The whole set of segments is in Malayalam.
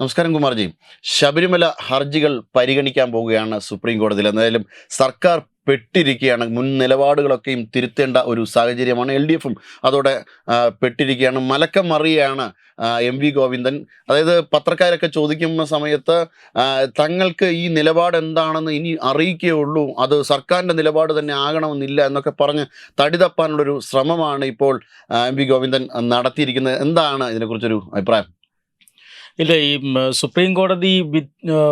നമസ്കാരം കുമാർജി. ശബരിമല ഹർജികൾ പരിഗണിക്കാൻ പോവുകയാണ് സുപ്രീം കോടതിയിൽ. എന്തായാലും സർക്കാർ പെട്ടിരിക്കുകയാണ്. മുൻ നിലപാടുകളൊക്കെയും തിരുത്തേണ്ട ഒരു സാഹചര്യമാണ് എൽ ഡി എഫും. അതോടെ പെട്ടിരിക്കുകയാണ്. മലക്കം മറിയാണ് എം വി ഗോവിന്ദൻ. അതായത് പത്രക്കാരൊക്കെ ചോദിക്കുന്ന സമയത്ത് തങ്ങൾക്ക് ഈ നിലപാട് എന്താണെന്ന് ഇനി അറിയിക്കുകയുള്ളൂ അത് സർക്കാരിന്റെ നിലപാട് തന്നെ ആകണമെന്നില്ല എന്നൊക്കെ പറഞ്ഞ് തടിതപ്പാനുള്ളൊരു ശ്രമമാണ് ഇപ്പോൾ എം വി ഗോവിന്ദൻ നടത്തിയിരിക്കുന്നത്. എന്താണ് ഇതിനെക്കുറിച്ചൊരു അഭിപ്രായം? ഇല്ല ഈ സുപ്രീം കോടതി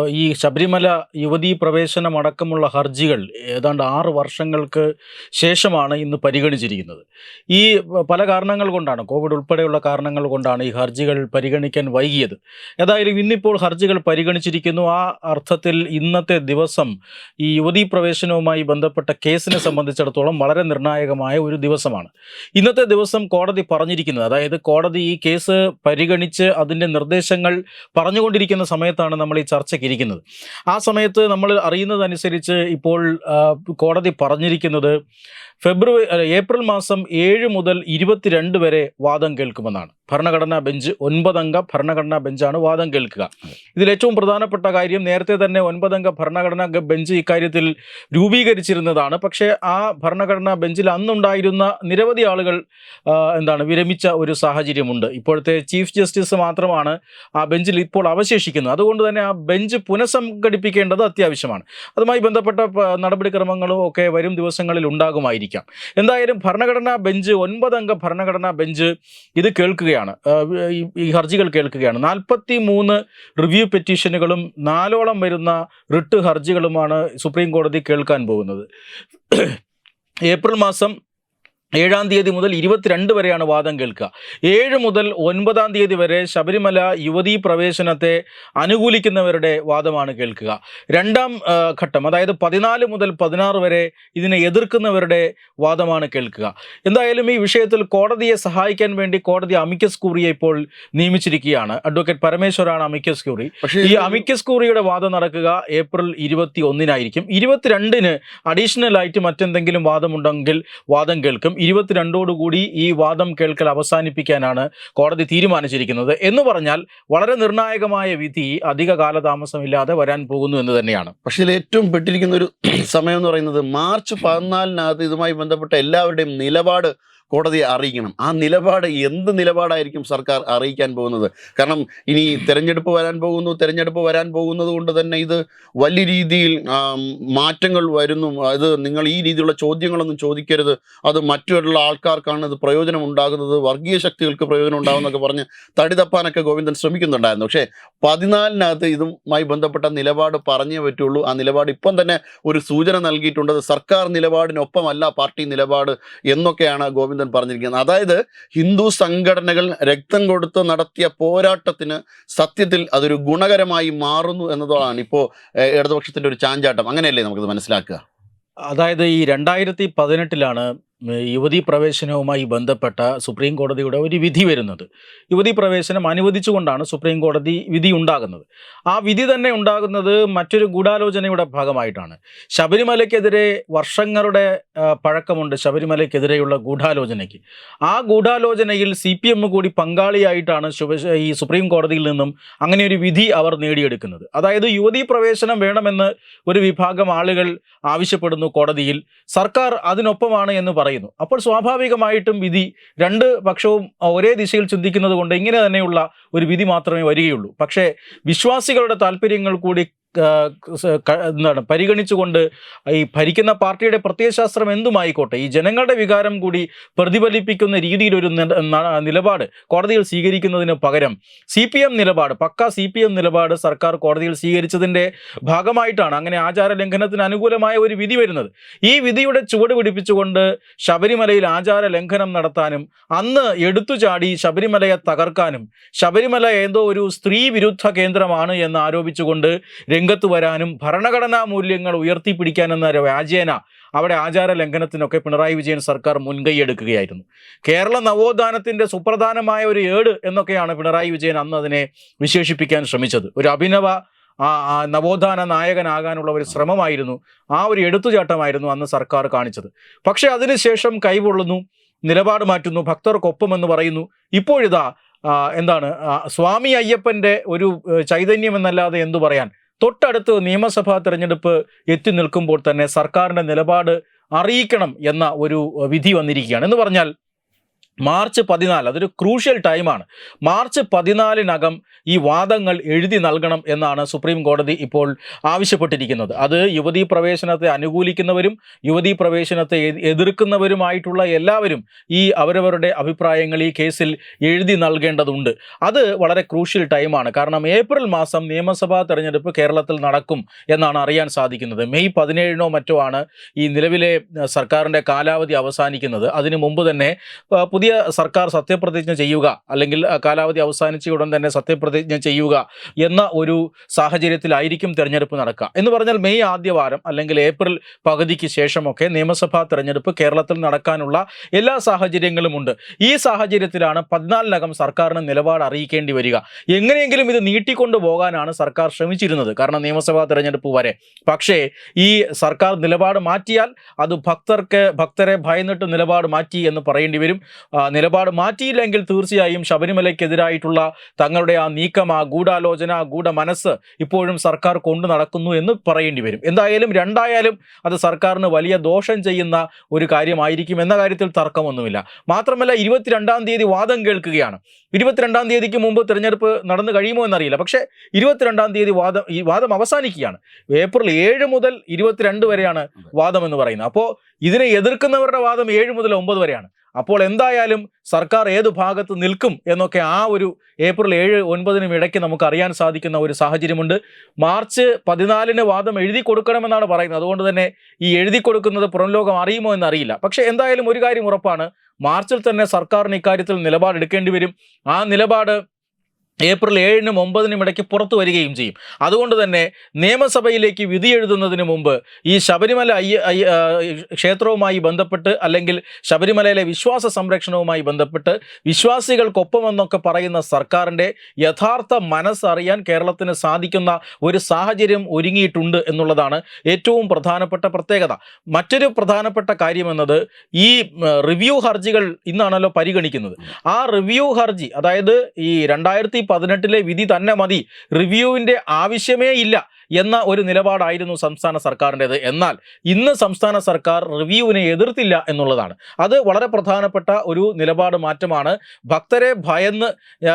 ഈ ശബരിമല യുവതീ പ്രവേശനം അടക്കമുള്ള ഹർജികൾ ഏതാണ്ട് ആറ് വർഷങ്ങൾക്ക് ശേഷമാണ് ഇന്ന് പരിഗണിച്ചിരിക്കുന്നത്. ഈ പല കാരണങ്ങൾ കൊണ്ടാണ് കോവിഡ് ഉൾപ്പെടെയുള്ള കാരണങ്ങൾ കൊണ്ടാണ് ഈ ഹർജികൾ പരിഗണിക്കാൻ വൈകിയത്. ഏതായാലും ഇന്നിപ്പോൾ ഹർജികൾ പരിഗണിച്ചിരിക്കുന്നു. ആ അർത്ഥത്തിൽ ഇന്നത്തെ ദിവസം ഈ യുവതീ പ്രവേശനവുമായി ബന്ധപ്പെട്ട കേസിനെ സംബന്ധിച്ചിടത്തോളം വളരെ നിർണായകമായ ഒരു ദിവസമാണ്. ഇന്നത്തെ ദിവസം കോടതി പറഞ്ഞിരിക്കുന്നത് അതായത് കോടതി ഈ കേസ് പരിഗണിച്ച് അതിന്റെ നിർദ്ദേശങ്ങൾ പറഞ്ഞുകൊണ്ടിരിക്കുന്ന സമയത്താണ് നമ്മൾ ഈ ചർച്ചയ്ക്ക് ഇരിക്കുന്നത്. ആ സമയത്ത് നമ്മൾ അറിയുന്നതനുസരിച്ച് ഇപ്പോൾ കോടതി പറഞ്ഞിരിക്കുന്നത് ഫെബ്രുവരി ഏപ്രിൽ മാസം ഏഴ് മുതൽ ഇരുപത്തിരണ്ട് വരെ വാദം കേൾക്കുമെന്നാണ്. ഭരണഘടനാ ബെഞ്ച് ഒൻപതംഗ ഭരണഘടനാ ബെഞ്ചാണ് വാദം കേൾക്കുക. ഇതിൽ ഏറ്റവും പ്രധാനപ്പെട്ട കാര്യം നേരത്തെ തന്നെ ഒൻപതംഗ ഭരണഘടനാ ബെഞ്ച് ഇക്കാര്യത്തിൽ രൂപീകരിച്ചിരുന്നതാണ്. പക്ഷേ ആ ഭരണഘടനാ ബെഞ്ചിൽ അന്നുണ്ടായിരുന്ന നിരവധി ആളുകൾ എന്താണ് വിരമിച്ച ഒരു സാഹചര്യമുണ്ട്. ഇപ്പോഴത്തെ ചീഫ് ജസ്റ്റിസ് മാത്രമാണ് ആ ബെഞ്ചിൽ ഇപ്പോൾ അവശേഷിക്കുന്നത്. അതുകൊണ്ട് തന്നെ ആ ബെഞ്ച് പുനഃസംഘടിപ്പിക്കേണ്ടത് അത്യാവശ്യമാണ്. അതുമായി ബന്ധപ്പെട്ട നടപടിക്രമങ്ങളും ഒക്കെ വരും ദിവസങ്ങളിൽ ഉണ്ടാകുമായിരിക്കാം. എന്തായാലും ഭരണഘടനാ ബെഞ്ച് ഒൻപതംഗ ഭരണഘടനാ ബെഞ്ച് ഇത് കേൾക്കുകയാണ്. ഈ ഹർജികൾ കേൾക്കുകയാണ്. നാൽപ്പത്തി മൂന്ന് റിവ്യൂ പെറ്റീഷനുകളും നാലോളം വരുന്ന റിട്ട് ഹർജികളുമാണ് സുപ്രീം കോടതി കേൾക്കാൻ പോകുന്നത്. ഏപ്രിൽ മാസം ഏഴാം തീയതി മുതൽ ഇരുപത്തിരണ്ട് വരെയാണ് വാദം കേൾക്കുക. ഏഴ് മുതൽ ഒൻപതാം തീയതി വരെ ശബരിമല യുവതീ പ്രവേശനത്തെ അനുകൂലിക്കുന്നവരുടെ വാദമാണ് കേൾക്കുക. രണ്ടാം ഘട്ടം അതായത് പതിനാല് മുതൽ പതിനാറ് വരെ ഇതിനെ എതിർക്കുന്നവരുടെ വാദമാണ് കേൾക്കുക. എന്തായാലും ഈ വിഷയത്തിൽ കോടതിയെ സഹായിക്കാൻ വേണ്ടി കോടതി അമിക്കസ് കൂറിയെ ഇപ്പോൾ നിയമിച്ചിരിക്കുകയാണ്. Advocate പരമേശ്വരാണ് amicus കൂറി. പക്ഷേ ഈ അമിക്കസ് കൂറിയുടെ വാദം നടക്കുക ഏപ്രിൽ ഇരുപത്തി ഒന്നിനായിരിക്കും ഇരുപത്തിരണ്ടിന് അഡീഷണൽ ആയിട്ട് മറ്റെന്തെങ്കിലും വാദമുണ്ടെങ്കിൽ വാദം കേൾക്കും. ഇരുപത്തിരണ്ടോടുകൂടി ഈ വാദം കേൾക്കൽ അവസാനിപ്പിക്കാനാണ് കോടതി തീരുമാനിച്ചിരിക്കുന്നത്. എന്ന് പറഞ്ഞാൽ വളരെ നിർണായകമായ വിധി അധിക കാലതാമസമില്ലാതെ വരാൻ പോകുന്നു എന്ന് തന്നെയാണ്. പക്ഷേ ഇതിൽ ഏറ്റവും പെട്ടിരിക്കുന്ന ഒരു സമയം എന്ന് പറയുന്നത് മാർച്ച് പതിനാലിനകത്ത് ഇതുമായി ബന്ധപ്പെട്ട എല്ലാവരുടെയും നിലപാട് കോടതിയെ അറിയിക്കണം. ആ നിലപാട് എന്ത് നിലപാടായിരിക്കും സർക്കാർ അറിയിക്കാൻ പോകുന്നത്? കാരണം ഇനി തെരഞ്ഞെടുപ്പ് വരാൻ പോകുന്നു തെരഞ്ഞെടുപ്പ് വരാൻ പോകുന്നത് കൊണ്ട് തന്നെ ഇത് വലിയ രീതിയിൽ മാറ്റങ്ങൾ വരുന്നു. അത് നിങ്ങൾ ഈ രീതിയിലുള്ള ചോദ്യങ്ങളൊന്നും ചോദിക്കരുത്. അത് മറ്റുള്ള ആൾക്കാർക്കാണ് ഇത് പ്രയോജനം ഉണ്ടാകുന്നത്. വർഗീയ ശക്തികൾക്ക് പ്രയോജനം ഉണ്ടാകുന്നൊക്കെ പറഞ്ഞ് തടി തപ്പാനൊക്കെ ഗോവിന്ദൻ ശ്രമിക്കുന്നുണ്ടായിരുന്നു. പക്ഷേ പതിനാലിനകത്ത് ഇതുമായി ബന്ധപ്പെട്ട നിലപാട് പറഞ്ഞേ പറ്റുള്ളൂ. ആ നിലപാട് ഇപ്പം തന്നെ ഒരു സൂചന നൽകിയിട്ടുണ്ട്. സർക്കാർ നിലപാടിനൊപ്പമല്ല പാർട്ടി നിലപാട് എന്നൊക്കെയാണ് ഗോവിന്ദൻ പറഞ്ഞിരിക്കുന്നത്. അതായത് ഹിന്ദു സംഘടനകൾ രക്തം കൊടുത്ത് നടത്തിയ പോരാട്ടത്തിന് സത്യത്തിൽ അതൊരു ഗുണകരമായി മാറുന്നു എന്നതാണ് ഇപ്പോൾ ഇടതുപക്ഷത്തിന്റെ ഒരു ചാഞ്ചാട്ടം. അങ്ങനെയല്ലേ നമുക്കത് മനസ്സിലാക്കുക? അതായത് ഈ രണ്ടായിരത്തി പതിനെട്ടിലാണ് യുവതീ പ്രവേശനവുമായി ബന്ധപ്പെട്ട സുപ്രീം കോടതിയുടെ ഒരു വിധി വരുന്നത്. യുവതീ പ്രവേശനം അനുവദിച്ചുകൊണ്ടാണ് സുപ്രീം കോടതി വിധി ഉണ്ടാകുന്നത്. ആ വിധി തന്നെ ഉണ്ടാകുന്നത് മറ്റൊരു ഗൂഢാലോചനയുടെ ഭാഗമായിട്ടാണ്. ശബരിമലയ്ക്കെതിരെ വർഷങ്ങളുടെ പഴക്കമുണ്ട് ശബരിമലയ്ക്കെതിരെയുള്ള ഗൂഢാലോചനയ്ക്ക്. ആ ഗൂഢാലോചനയിൽ സി പി എം കൂടി പങ്കാളിയായിട്ടാണ് ഈ സുപ്രീം കോടതിയിൽ നിന്നും അങ്ങനെ ഒരു വിധി അവർ നേടിയെടുക്കുന്നത്. അതായത് യുവതീ പ്രവേശനം വേണമെന്ന് ഒരു വിഭാഗം ആളുകൾ ആവശ്യപ്പെടുന്നു കോടതിയിൽ. സർക്കാർ അതിനൊപ്പമാണ് എന്ന് പറയുന്നു. അപ്പോൾ സ്വാഭാവികമായിട്ടും വിധി രണ്ട് പക്ഷവും ഒരേ ദിശയിൽ ചിന്തിക്കുന്നത് കൊണ്ട് ഇങ്ങനെ തന്നെയുള്ള ഒരു വിധി മാത്രമേ വരികയുള്ളൂ. പക്ഷേ വിശ്വാസികളുടെ താല്പര്യങ്ങൾ കൂടി എന്താണ് പരിഗണിച്ചുകൊണ്ട് ഈ ഭരിക്കുന്ന പാർട്ടിയുടെ പ്രത്യയശാസ്ത്രം എന്തുമായിക്കോട്ടെ? ഈ ജനങ്ങളുടെ വികാരം കൂടി പ്രതിഫലിപ്പിക്കുന്ന രീതിയിലൊരു നില- നിലപാട് കോടതിയിൽ സ്വീകരിക്കുന്നതിന് പകരം സി പി എം നിലപാട് പക്ക സി പി എം നിലപാട് സർക്കാർ കോടതിയിൽ സ്വീകരിച്ചതിന്റെ ഭാഗമായിട്ടാണ് അങ്ങനെ ആചാര ലംഘനത്തിന് അനുകൂലമായ ഒരു വിധി വരുന്നത്. ഈ വിധിയുടെ ചുവട് പിടിപ്പിച്ചുകൊണ്ട് ശബരിമലയിൽ ആചാര ലംഘനം നടത്താനും അന്ന് എടുത്തുചാടി ശബരിമലയെ തകർക്കാനും ശബരിമല ഏതോ ഒരു സ്ത്രീ വിരുദ്ധ കേന്ദ്രമാണ് എന്ന് ആരോപിച്ചുകൊണ്ട് രംഗത്ത് വരാനും ഭരണഘടനാ മൂല്യങ്ങൾ ഉയർത്തിപ്പിടിക്കാനെന്ന വ്യാജേന അവിടെ ആചാര ലംഘനത്തിനൊക്കെ പിണറായി വിജയൻ സർക്കാർ മുൻകൈയെടുക്കുകയായിരുന്നു. കേരള നവോത്ഥാനത്തിന്റെ സുപ്രധാനമായ ഒരു ഏട് എന്നൊക്കെയാണ് പിണറായി വിജയൻ അന്ന് അതിനെ വിശേഷിപ്പിക്കാൻ ശ്രമിച്ചത്. ഒരു അഭിനവ നവോത്ഥാന നായകനാകാനുള്ള ഒരു ശ്രമമായിരുന്നു. ആ ഒരു എടുത്തുചാട്ടമായിരുന്നു അന്ന് സർക്കാർ കാണിച്ചത്. പക്ഷേ അതിനുശേഷം കൈപൊള്ളുന്നു നിലപാട് മാറ്റുന്നു ഭക്തർക്കൊപ്പം എന്ന് പറയുന്നു. ഇപ്പോഴിതാ എന്താണ് സ്വാമി അയ്യപ്പന്റെ ഒരു ചൈതന്യം എന്നല്ലാതെ എന്തു പറയാൻ തൊട്ടടുത്ത് നിയമസഭാ തെരഞ്ഞെടുപ്പ് എത്തി നിൽക്കുമ്പോൾ തന്നെ സർക്കാരിന്റെ നിലപാട് അറിയിക്കണം എന്ന ഒരു വിധി വന്നിരിക്കുകയാണ്. എന്ന് പറഞ്ഞാൽ മാർച്ച് പതിനാല് അതൊരു ക്രൂഷ്യൽ ടൈമാണ്. മാർച്ച് പതിനാലിനകം ഈ വാദങ്ങൾ എഴുതി നൽകണം എന്നാണ് സുപ്രീം കോടതി ഇപ്പോൾ ആവശ്യപ്പെട്ടിരിക്കുന്നത്. അത് യുവതീ പ്രവേശനത്തെ അനുകൂലിക്കുന്നവരും യുവതീ പ്രവേശനത്തെ എതിർക്കുന്നവരുമായിട്ടുള്ള എല്ലാവരും ഈ അവരവരുടെ അഭിപ്രായങ്ങൾ ഈ കേസിൽ എഴുതി നൽകേണ്ടതുണ്ട്. അത് വളരെ ക്രൂഷ്യൽ ടൈമാണ്. കാരണം ഏപ്രിൽ മാസം നിയമസഭാ തെരഞ്ഞെടുപ്പ് കേരളത്തിൽ നടക്കും എന്നാണ് അറിയാൻ സാധിക്കുന്നത്. മെയ് പതിനേഴിനോ മറ്റോ ആണ് ഈ നിലവിലെ സർക്കാരിന്റെ കാലാവധി അവസാനിക്കുന്നത്. അതിനു മുമ്പ് തന്നെ ആ, പുതിയ സർക്കാർ സത്യപ്രതിജ്ഞ ചെയ്യുക അല്ലെങ്കിൽ കാലാവധി അവസാനിച്ച ഉടൻ തന്നെ സത്യപ്രതിജ്ഞ ചെയ്യുക എന്ന ഒരു സാഹചര്യത്തിലായിരിക്കും തെരഞ്ഞെടുപ്പ് നടക്കുക. എന്ന് പറഞ്ഞാൽ മെയ് ആദ്യവാരം അല്ലെങ്കിൽ ഏപ്രിൽ പകുതിക്ക് ശേഷമൊക്കെ നിയമസഭാ തെരഞ്ഞെടുപ്പ് കേരളത്തിൽ നടക്കാനുള്ള എല്ലാ സാഹചര്യങ്ങളും ഉണ്ട്. ഈ സാഹചര്യത്തിലാണ് പതിനാലിനകം സർക്കാരിന് നിലപാട് അറിയിക്കേണ്ടി വരിക. എങ്ങനെയെങ്കിലും ഇത് നീട്ടിക്കൊണ്ടു പോകാനാണ് സർക്കാർ ശ്രമിച്ചിരുന്നത് കാരണം നിയമസഭാ തെരഞ്ഞെടുപ്പ് വരെ. പക്ഷേ ഈ സർക്കാർ നിലപാട് മാറ്റിയാൽ അത് ഭക്തർക്ക് ഭക്തരെ ഭയന്നിട്ട് നിലപാട് മാറ്റി എന്ന് പറയേണ്ടി വരും. നിലപാട് മാറ്റിയില്ലെങ്കിൽ തീർച്ചയായും ശബരിമലയ്ക്കെതിരായിട്ടുള്ള തങ്ങളുടെ ആ നീക്കം ആ ഗൂഢാലോചന ആ ഗൂഢ മനസ്സ് ഇപ്പോഴും സർക്കാർ കൊണ്ടു നടക്കുന്നു എന്ന് പറയേണ്ടി വരും. എന്തായാലും രണ്ടായാലും അത് സർക്കാരിന് വലിയ ദോഷം ചെയ്യുന്ന ഒരു കാര്യമായിരിക്കും എന്ന കാര്യത്തിൽ തർക്കമൊന്നുമില്ല. മാത്രമല്ല ഇരുപത്തിരണ്ടാം തീയതി വാദം കേൾക്കുകയാണ്. ഇരുപത്തിരണ്ടാം തീയതിക്ക് മുമ്പ് തിരഞ്ഞെടുപ്പ് നടന്നു കഴിയുമോ എന്നറിയില്ല. പക്ഷേ ഇരുപത്തിരണ്ടാം തീയതി വാദം ഈ വാദം അവസാനിക്കുകയാണ്. ഏപ്രിൽ ഏഴ് മുതൽ ഇരുപത്തിരണ്ട് വരെയാണ് വാദം എന്ന് പറയുന്നത്. അപ്പോൾ ഇതിനെ എതിർക്കുന്നവരുടെ വാദം ഏഴ് മുതൽ ഒമ്പത് വരെയാണ്. അപ്പോൾ എന്തായാലും സർക്കാർ ഏത് ഭാഗത്ത് നിൽക്കും എന്നൊക്കെ ആ ഒരു ഏപ്രിൽ ഏഴ് ഒൻപതിനും ഇടയ്ക്ക് നമുക്ക് അറിയാൻ സാധിക്കുന്ന ഒരു സാഹചര്യമുണ്ട്. മാർച്ച് പതിനാലിന് വാദം എഴുതി കൊടുക്കണമെന്നാണ് പറയുന്നത്. അതുകൊണ്ട് തന്നെ ഈ എഴുതി കൊടുക്കുന്നത് പുറം ലോകം അറിയുമോ എന്നറിയില്ല പക്ഷെ എന്തായാലും ഒരു കാര്യം ഉറപ്പാണ്. മാർച്ചിൽ തന്നെ സർക്കാരിന് ഇക്കാര്യത്തിൽ നിലപാടെടുക്കേണ്ടി വരും. ആ നിലപാട് ഏപ്രിൽ ഏഴിനും ഒമ്പതിനും ഇടയ്ക്ക് പുറത്തു വരികയും ചെയ്യും. അതുകൊണ്ട് തന്നെ നിയമസഭയിലേക്ക് വിധി എഴുതുന്നതിന് മുമ്പ് ഈ ശബരിമല അയ്യ ക്ഷേത്രവുമായി ബന്ധപ്പെട്ട് അല്ലെങ്കിൽ ശബരിമലയിലെ വിശ്വാസ സംരക്ഷണവുമായി ബന്ധപ്പെട്ട് വിശ്വാസികൾക്കൊപ്പമെന്നൊക്കെ പറയുന്ന സർക്കാരിന്റെ യഥാർത്ഥ മനസ്സറിയാൻ കേരളത്തിന് സാധിക്കുന്ന ഒരു സാഹചര്യം ഒരുങ്ങിയിട്ടുണ്ട് എന്നുള്ളതാണ് ഏറ്റവും പ്രധാനപ്പെട്ട പ്രത്യേകത. മറ്റൊരു പ്രധാനപ്പെട്ട കാര്യമെന്നത് ഈ റിവ്യൂ ഹർജികൾ ഇന്നാണല്ലോ പരിഗണിക്കുന്നത്. ആ റിവ്യൂ ഹർജി അതായത് ഈ രണ്ടായിരത്തി പതിനെട്ടിലെ വിധി തന്നെ മതി. റിവ്യൂവിന്റെ ആവശ്യമേ ഇല്ല എന്ന ഒരു നിലപാടായിരുന്നു സംസ്ഥാന സർക്കാരിന്റെത്. എന്നാൽ ഇന്ന് സംസ്ഥാന സർക്കാർ റിവ്യൂവിനെ എതിർത്തില്ല എന്നുള്ളതാണ്. അത് വളരെ പ്രധാനപ്പെട്ട ഒരു നിലപാട് മാറ്റമാണ്. ഭക്തരെ ഭയന്ന്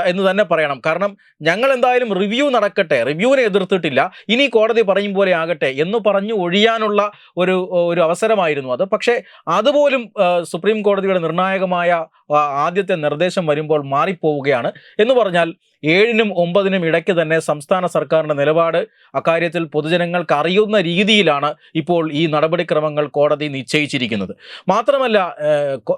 എന്ന് തന്നെ പറയണം. കാരണം ഞങ്ങൾ എന്തായാലും റിവ്യൂ നടക്കട്ടെ റിവ്യൂവിനെ എതിർത്തിട്ടില്ല ഇനി കോടതി പറയും പോലെ ആകട്ടെ എന്ന് പറഞ്ഞു ഒഴിയാനുള്ള ഒരു ഒരു അവസരമായിരുന്നു അത്. പക്ഷേ അതുപോലും സുപ്രീം കോടതിയുടെ നിർണായകമായ ആദ്യത്തെ നിർദ്ദേശം വരുമ്പോൾ മാറിപ്പോവുകയാണ്. എന്ന് പറഞ്ഞാൽ ഏഴിനും ഒമ്പതിനും ഇടയ്ക്ക് തന്നെ സംസ്ഥാന സർക്കാരിന്റെ നിലപാട് അക്കാര്യത്തിൽ പൊതുജനങ്ങൾക്ക് അറിയുന്ന രീതിയിലാണ് ഇപ്പോൾ ഈ നടപടിക്രമങ്ങൾ കോടതി നിശ്ചയിച്ചിരിക്കുന്നത്. മാത്രമല്ല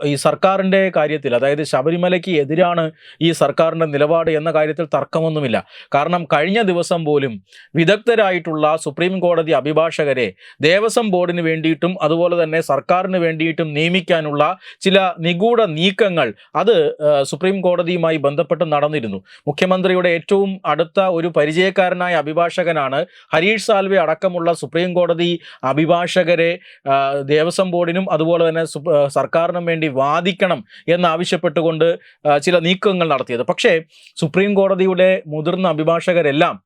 ഈ സർക്കാരിന്റെ കാര്യത്തിൽ അതായത് ശബരിമലയ്ക്ക് എതിരാണ് ഈ സർക്കാരിന്റെ നിലപാട് എന്ന കാര്യത്തിൽ തർക്കമൊന്നുമില്ല. കാരണം കഴിഞ്ഞ ദിവസം പോലും വിദഗ്ധരായിട്ടുള്ള സുപ്രീം കോടതി അഭിഭാഷകരെ ദേവസ്വം ബോർഡിന് വേണ്ടിയിട്ടും അതുപോലെ തന്നെ സർക്കാരിന് വേണ്ടിയിട്ടും നിയമിക്കാനുള്ള ചില നിഗൂഢ നീക്കങ്ങൾ അത് സുപ്രീം കോടതിയുമായി ബന്ധപ്പെട്ട് നടന്നിരുന്നു. മുഖ്യമന്ത്രിയുടെ ഏറ്റവും അടുത്ത ഒരു പരിചയക്കാരനായ അഭിഭാഷകനാണ് ഹരീഷ് സാൽവെ അടക്കമുള്ള സുപ്രീം കോടതി അഭിഭാഷകരെ ദേവസ്വം ബോർഡിനും അതുപോലെ തന്നെ സർക്കാരിനും വേണ്ടി വാദിക്കണം എന്നാവശ്യപ്പെട്ടുകൊണ്ട് ചില നീക്കങ്ങൾ നടത്തിയത്. പക്ഷേ സുപ്രീം കോടതിയുടെ മുതിർന്ന അഭിഭാഷകരെല്ലാം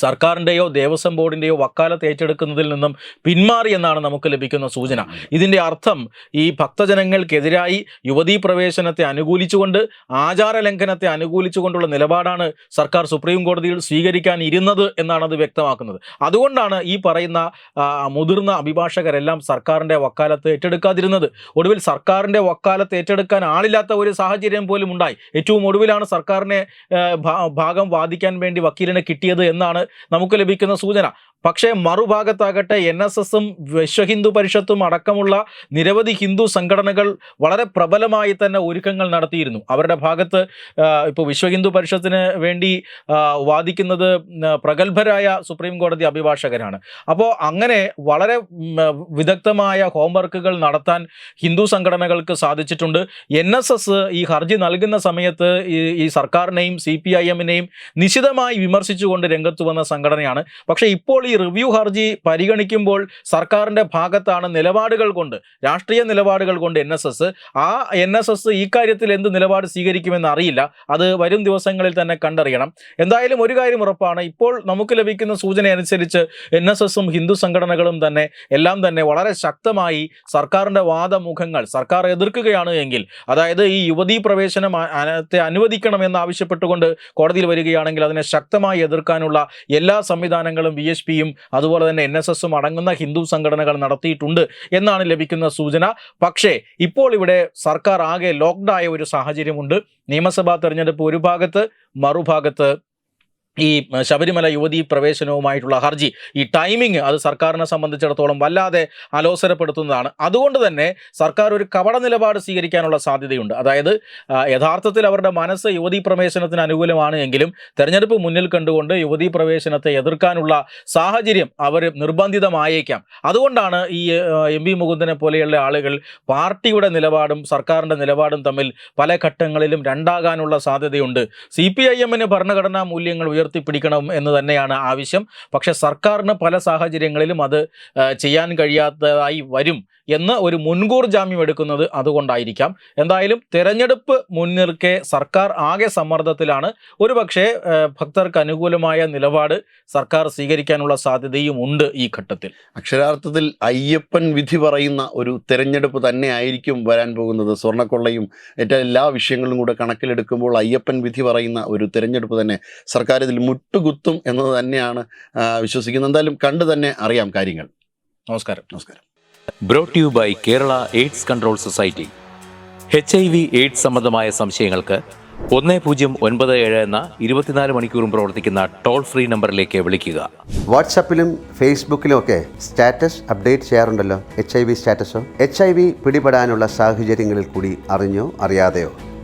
സർക്കാരിന്റെയോ ദേവസ്വം ബോർഡിന്റെയോ വക്കാലത്ത് ഏറ്റെടുക്കുന്നതിൽ നിന്നും പിന്മാറി എന്നാണ് നമുക്ക് ലഭിക്കുന്ന സൂചന. ഇതിന്റെ അർത്ഥം ഈ ഭക്തജനങ്ങൾക്കെതിരായി യുവതീ പ്രവേശനത്തെ അനുകൂലിച്ചുകൊണ്ട് ആചാര ലംഘനത്തെ അനുകൂലിച്ചുകൊണ്ടുള്ള നിലപാടാണ് സർക്കാർ സുപ്രീം കോടതിയിൽ സ്വീകരിക്കാൻ ഇരുന്നത് എന്നാണ് അത് വ്യക്തമാക്കുന്നത്. അതുകൊണ്ടാണ് ഈ പറയുന്ന മുതിർന്ന അഭിഭാഷകരെല്ലാം സർക്കാരിന്റെ വക്കാലത്ത് ഏറ്റെടുക്കാതിരുന്നത്. ഒടുവിൽ സർക്കാരിന്റെ വക്കാലത്ത് ഏറ്റെടുക്കാൻ ആളില്ലാത്ത ഒരു സാഹചര്യം പോലും ഉണ്ടായി. ഏറ്റവും ഒടുവിലാണ് സർക്കാരിനെ ഭാഗം വാദിക്കാൻ വേണ്ടി വക്കീലിനെ കിട്ടിയത് എന്നാണ് നമുക്ക് ലഭിക്കുന്ന സൂചന. പക്ഷേ മറുഭാഗത്താകട്ടെ എൻ എസ് എസും വിശ്വഹിന്ദു പരിഷത്തും അടക്കമുള്ള നിരവധി ഹിന്ദു സംഘടനകൾ വളരെ പ്രബലമായി തന്നെ ഒരുക്കങ്ങൾ നടത്തിയിരുന്നു. അവരുടെ ഭാഗത്ത് ഇപ്പോൾ വിശ്വഹിന്ദു പരിഷത്തിന് വേണ്ടി വാദിക്കുന്നത് പ്രഗത്ഭരായ സുപ്രീം കോടതി അഭിഭാഷകരാണ്. അപ്പോൾ അങ്ങനെ വളരെ വിദഗ്ധമായ ഹോംവർക്കുകൾ നടത്താൻ ഹിന്ദു സംഘടനകൾക്ക് സാധിച്ചിട്ടുണ്ട്. എൻ എസ് എസ് ഈ ഹർജി നൽകുന്ന സമയത്ത് ഈ സർക്കാരിനെയും സി പി ഐ എമ്മിനെയും നിശിതമായി വിമർശിച്ചുകൊണ്ട് രംഗത്ത് വന്ന സംഘടനയാണ്. പക്ഷേ ഇപ്പോൾ ഈ റിവ്യൂ ഹർജി പരിഗണിക്കുമ്പോൾ സർക്കാരിന്റെ ഭാഗത്താണ് നിലപാടുകൾ കൊണ്ട് രാഷ്ട്രീയ നിലപാടുകൾ കൊണ്ട് എൻ എസ് എസ് ആ എൻ എസ് എസ് ഈ കാര്യത്തിൽ എന്ത് നിലപാട് സ്വീകരിക്കുമെന്ന് അറിയില്ല. അത് വരും ദിവസങ്ങളിൽ തന്നെ കണ്ടറിയണം. എന്തായാലും ഒരു കാര്യം ഉറപ്പാണ്. ഇപ്പോൾ നമുക്ക് ലഭിക്കുന്ന സൂചന അനുസരിച്ച് എൻ എസ് എസും ഹിന്ദു സംഘടനകളും തന്നെ എല്ലാം തന്നെ വളരെ ശക്തമായി സർക്കാരിന്റെ വാദമുഖങ്ങൾ സർക്കാർ എതിർക്കുകയാണ് എങ്കിൽ അതായത് ഈ യുവതീ പ്രവേശനം അനുവദിക്കണമെന്ന് ആവശ്യപ്പെട്ടുകൊണ്ട് കോടതിയിൽ വരികയാണെങ്കിൽ അതിനെ ശക്തമായി എതിർക്കാനുള്ള എല്ലാ സംവിധാനങ്ങളും വി എസ് പിയും അതുപോലെ തന്നെ എൻ എസ് എസും അടങ്ങുന്ന ഹിന്ദു സംഘടനകൾ നടത്തിയിട്ടുണ്ട് എന്നാണ് ലഭിക്കുന്ന സൂചന. പക്ഷേ ഇപ്പോൾ ഇവിടെ സർക്കാർ ആകെ ലോക്ക്ഡായ ഒരു സാഹചര്യമുണ്ട്. നിയമസഭാ തെരഞ്ഞെടുപ്പ് ഒരു ഭാഗത്ത് മറുഭാഗത്ത് ഈ ശബരിമല യുവതീ പ്രവേശനവുമായിട്ടുള്ള ഹർജി ഈ ടൈമിംഗ് അത് സർക്കാരിനെ സംബന്ധിച്ചിടത്തോളം വല്ലാതെ അലോസരപ്പെടുത്തുന്നതാണ്. അതുകൊണ്ട് തന്നെ സർക്കാർ ഒരു കപട നിലപാട് സ്വീകരിക്കാനുള്ള സാധ്യതയുണ്ട്. അതായത് യഥാർത്ഥത്തിൽ അവരുടെ മനസ്സ് യുവതീ പ്രവേശനത്തിന് അനുകൂലമാണ് എങ്കിലും തെരഞ്ഞെടുപ്പ് മുന്നിൽ കണ്ടുകൊണ്ട് യുവതീ പ്രവേശനത്തെ എതിർക്കാനുള്ള സാഹചര്യം അവർ നിർബന്ധിതമായേക്കാം. അതുകൊണ്ടാണ് ഈ എം വി മുകുന്ദനെ പോലെയുള്ള ആളുകൾ പാർട്ടിയുടെ നിലപാടും സർക്കാരിന്റെ നിലപാടും തമ്മിൽ പല ഘട്ടങ്ങളിലും രണ്ടാകാനുള്ള സാധ്യതയുണ്ട്. സി പി ഐ എമ്മിന് ഭരണഘടനാ മൂല്യങ്ങൾ ഉയർത്തിപ്പിടിക്കണം എന്ന് തന്നെയാണ് ആവശ്യം. പക്ഷേ സർക്കാരിന് പല സാഹചര്യങ്ങളിലും അത് ചെയ്യാൻ കഴിയാത്തതായി വരും എന്ന് ഒരു മുൻകൂർ ജാമ്യം എടുക്കുന്നത് അതുകൊണ്ടായിരിക്കാം. എന്തായാലും തെരഞ്ഞെടുപ്പ് മുൻനിർക്കെ സർക്കാർ ആകെ സമ്മർദ്ദത്തിലാണ്. ഒരു പക്ഷേ ഭക്തർക്ക് അനുകൂലമായ നിലപാട് സർക്കാർ സ്വീകരിക്കാനുള്ള സാധ്യതയും ഉണ്ട് ഈ ഘട്ടത്തിൽ. അക്ഷരാർത്ഥത്തിൽ അയ്യപ്പൻ വിധി പറയുന്ന ഒരു തെരഞ്ഞെടുപ്പ് തന്നെ ആയിരിക്കും വരാൻ പോകുന്നത്. സ്വർണക്കൊള്ളയും മറ്റെല്ലാ വിഷയങ്ങളും കൂടെ കണക്കിലെടുക്കുമ്പോൾ അയ്യപ്പൻ വിധി പറയുന്ന ഒരു തെരഞ്ഞെടുപ്പ് തന്നെ സർക്കാർ ഇതിൽ മുട്ടുകുത്തും എന്നത് തന്നെയാണ് വിശ്വസിക്കുന്നത്. എന്തായാലും കണ്ടു തന്നെ അറിയാം കാര്യങ്ങൾ. നമസ്കാരം. നമസ്കാരം. Brought you by Kerala AIDS control society H I V AIDS സംബന്ധമായ സംശയങ്ങൾക്ക് ഒന്ന് പൂജ്യം ഒൻപത് ഏഴ് എന്ന ഇരുപത്തിനാല് മണിക്കൂറും പ്രവർത്തിക്കുന്ന ടോൾ ഫ്രീ നമ്പറിലേക്ക് വിളിക്കുക. വാട്സാപ്പിലും ഫേസ്ബുക്കിലും ഒക്കെ സ്റ്റാറ്റസ് അപ്ഡേറ്റ് ചെയ്യാറുണ്ടല്ലോ? എച്ച് ഐ വി സ്റ്റാറ്റസോ? എച്ച് ഐ വി പിടിപെടാനുള്ള സാഹചര്യങ്ങളിൽ കൂടി അറിഞ്ഞോ അറിയാതെയോ?